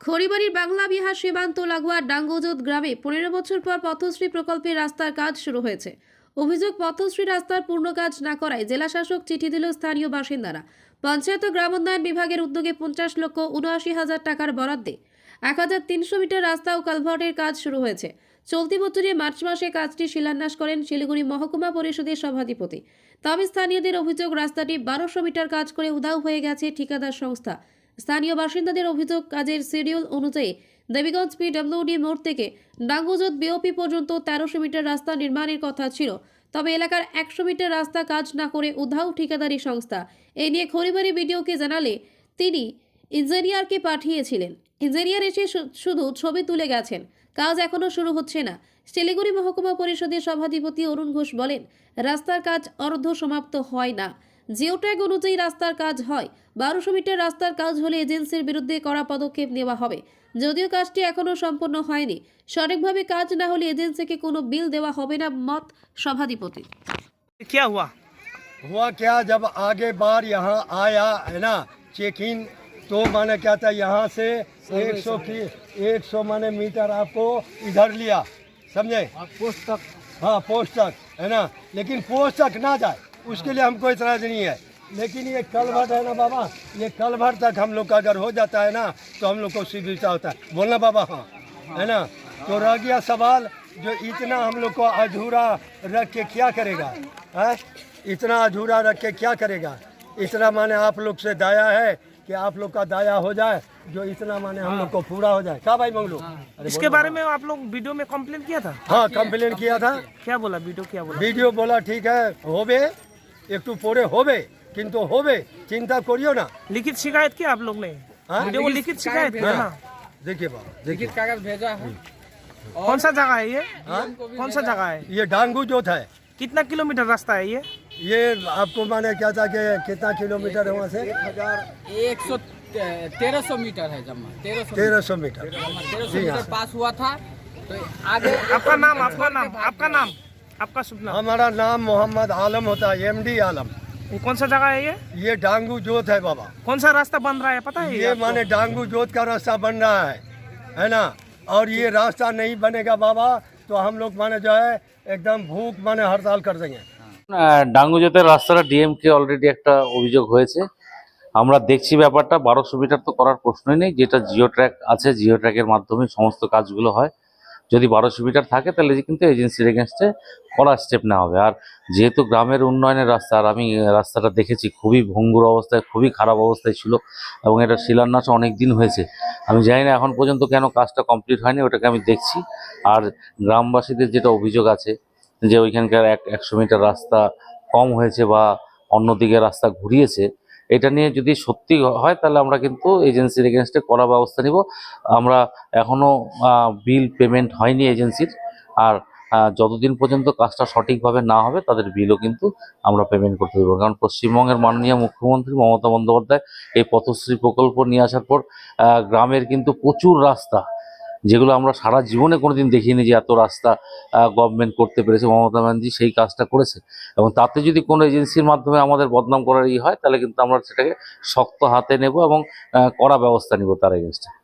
খড়িবাড়ির বাংলা বিহার সীমান্ত লাগোয়া ডাঙ্গোজোত গ্রামে পনেরো বছর পর পথশ্রী প্রকল্পের রাস্তার কাজ শুরু হয়েছে। অভিযোগ, পথশ্রী রাস্তার পূর্ণ কাজ না করায় জেলাশাসক চিঠি দিল স্থানীয় বাসিন্দারা। পঞ্চায়েত গ্রাম উন্নয়ন বিভাগের উদ্যোগে পঞ্চাশ লক্ষ উনআশি হাজার টাকার বরাদ্দে এক হাজার তিনশো মিটার রাস্তা ও কালভার্টের কাজ শুরু হয়েছে। চলতি বছরে মার্চ মাসে কাজটি শিলান্যাস করেন শিলিগুড়ি মহকুমা পরিষদের সভাধিপতি। তবে স্থানীয়দের অভিযোগ, রাস্তাটি বারোশো মিটার কাজ করে উধাও হয়ে গেছে ঠিকাদার সংস্থা। স্থানীয় বাসিন্দাদের অভিযোগ, কাজের শিডিউল অনুযায়ী দেবীগঞ্জ পিডব্লিউডি মোড় থেকে ডাঙ্গুজত বিওপি পর্যন্ত তেরোশো মিটার রাস্তা নির্মাণের কথা ছিল। তবে এলাকার একশো মিটার রাস্তা কাজ না করে উধাও ঠিকাদারি সংস্থা। এই নিয়ে খড়িবাড়ি বিডিওকে জানালে তিনি ইঞ্জিনিয়ারকে পাঠিয়েছিলেন। ইঞ্জিনিয়ার এসে শুধু ছবি তুলে গেছেন। কাজ এখনও শুরু হচ্ছে না। শিলিগুড়ি মহকুমা পরিষদের সভাধিপতি অরুণ ঘোষ বলেন, রাস্তার কাজ অর্ধ সমাপ্ত হয় না। জিওট্যাগ অনুযায়ী রাস্তার কাজ হয় বারোশো মিটার রাস্তার কাজ হলে এজেন্সির বিরুদ্ধে কড়া পদক্ষেপ নেওয়া হবে যদিও কাজটি এখনও সম্পন্ন হয়নি সঠিকভাবে কাজ না হলে এজেন্সিকে কোনো বিল দেওয়া হবে না মত সভাধিপতি क्या हुआ हुआ क्या जब आगे बार यहाँ आया है ना चेक इन तो मैंने क्या था यहाँ से 100 की 100 माने मीटर आपको इधर लिया समझे पोस्ट तक हाँ पोस्ट तक है ना लेकिन पोस्ट तक ना जाए उसके लिए हमको इतराज नहीं है। लेकिन ये कलभट है ना बाबा ये कलभट तक हम लोग का अगर हो जाता है ना तो हम लोग को सुविधा होता है। बोलना बाबा हाँ है ना? तो रह गया सवाल जो इतना हम लोग को अधूरा रख के क्या करेगा? है? इतना अधूरा रख के क्या करेगा? इतना माने आप लोग से दाया है कि आप लोग का दाया हो जाए जो इतना माने हम लोग को पूरा हो जाए। क्या भाई मंगलू? हाँ। इसके बारे में आप लोग वीडियो में कंप्लेन किया था? हाँ कंप्लेन किया था। क्या बोला वीडियो क्या बोला? वीडियो बोला ठीक है होबे একটু পরে হবে কিন্তু হবে চিন্তা করিও না लिखित शिकायत किया आप लोग ने हाँ? वीडियो को लिखित शिकायत किया ना देखिए बाबा देखिए कागज भेजा है कौन सा जगह है ये हाँ? कौन सा जगह है ये डांगू जो था कितना किलोमीटर रास्ता है ये ये आपको माने क्या था कि कितना किलोमीटर है वहाँ से एक सौ तेरह सौ मीटर है जमा तेरह सौ तेरह सौ मीटर तेरह सौ जी हाँ। मीटर पास हुआ था तो आगे आपका नाम आपका नाम आपका नाम आपका शुभ नाम हमारा नाम मोहम्मद आलम होता है एमडी आलम ये कौन सा जगह है ये ये डांगू जोत है बाबा कौन सा रास्ता बन रहा है पता है ये आपको? माने डांगू जोत का रास्ता बन रहा है है ना और ये रास्ता नहीं बनेगा बाबा तो हम लोग माने जो है एकदम भूख माने हड़ताल कर देंगे ডাঙ্গুজাতের রাস্তাটা ডিএমকে অলরেডি একটা অভিযোগ হয়েছে আমরা দেখছি ব্যাপারটা বারোশো মিটার তো করার প্রশ্নই নেই যেটা জিও ট্র্যাক আছে জিও ট্র্যাকের মাধ্যমে সমস্ত কাজগুলো হয় যদি বারোশো মিটার থাকে, তাহলে কিন্তু এজেন্সির এগেনস্টে করা স্টেপ নেওয়া হবে। আর যেহেতু গ্রামের উন্নয়নের রাস্তা, আর আমি রাস্তাটা দেখেছি, খুবই ভঙ্গুর অবস্থায়, খুবই খারাপ অবস্থায় ছিল, এবং এটা শিলান্যাস অনেক দিন হয়েছে। আমি জানি না এখন পর্যন্ত কেন কাজটা কমপ্লিট হয়নি, ওটাকে আমি দেখছি। আর গ্রামবাসীদের যেটা অভিযোগ আছে, যে ওইখানকার এক একশো মিটার রাস্তা কম হয়েছে বা অন্যদিকে রাস্তা ঘুরিয়েছে এটা নিয়ে যদি সত্যি হয়, তাহলে আমরা কিন্তু এজেন্সির এগেনস্টে করা ব্যবস্থা নিব। আমরা এখনও বিল পেমেন্ট হয়নি এজেন্সির আর যতদিন পর্যন্ত কাজটা সঠিকভাবে না হবে, তাদের বিলও কিন্তু আমরা পেমেন্ট করতে দেবো। কারণ পশ্চিমবঙ্গের মাননীয় মুখ্যমন্ত্রী মমতা বন্দ্যোপাধ্যায় এই পথশ্রী প্রকল্প নিয়ে আসার পর গ্রামের কিন্তু প্রচুর রাস্তা যেগুলো আমরা সারা জীবনে কোনোদিন দেখিনি যে এত রাস্তা গভর্নমেন্ট করতে পেরেছে, মমতা ব্যানার্জি সেই কাজটা করেছে। এবং তাতে যদি কোনো এজেন্সির মাধ্যমে আমাদের বদনাম করার ই হয়, তাহলে কিন্তু আমরা সেটাকে শক্ত হাতে নেব এবং কড়া ব্যবস্থা নিব তার এগেনস্টে